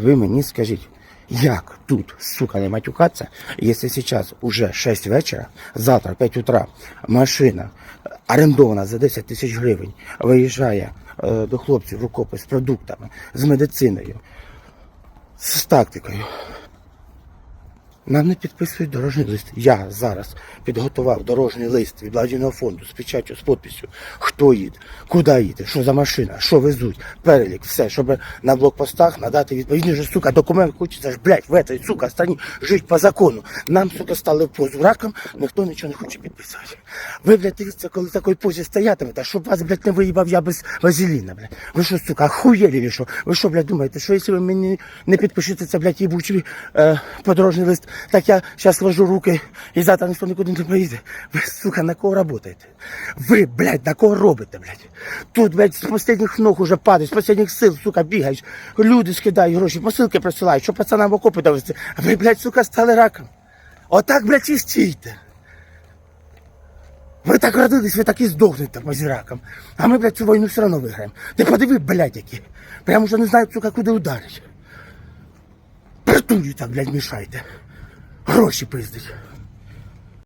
Ви мені скажіть, як тут, сука, не матюкатися, якщо зараз уже 6 вечора, завтра 5 утра машина орендована за 10 тисяч гривень виїжджає е, до хлопців в окопи з продуктами, з медициною, з тактикою. Нам не підписують дорожній лист. Я зараз підготував дорожній лист від благодійного фонду з печаттю, з підписю, хто їде, куди їде, що за машина, що везуть, перелік, все, щоб на блокпостах надати відповідні же, сука, документ хочеться ж, блядь, в этой, сука, страні жити по закону. Нам, сука, стали позу раком, ніхто нічого не хоче підписати. Ви, блядь, дивіться, коли в такій позі стоятимете, щоб вас, блядь, не виїбав я без вазеліна, блядь. Ви що, сука, охуєлі що? Ви що, блядь, думаєте, що якщо ви мені не підпишете це, блядь, їбучий е, подорожний лист, так я зараз сложу руки і завтра ніхто нікуди не поїде. Ви, сука, на кого работаєте? Ви, блядь, на кого робите, блядь? Тут, блядь, з останніх ног уже падають, з останніх сил, сука, бігають. Люди скидають гроші, посилки присилають, щоб пацанам окопи довести. А ви, блядь, сука, стали раком. Отак, блядь, і стійте. Ви так родились, ви так і здохнете по зіракам. А ми, блядь, цю війну все одно виграємо. Ти подиви, блядь, які. Прямо вже не знають, сука, куди ударить. Притулю так, блядь, мішайте. Гроші пиздить.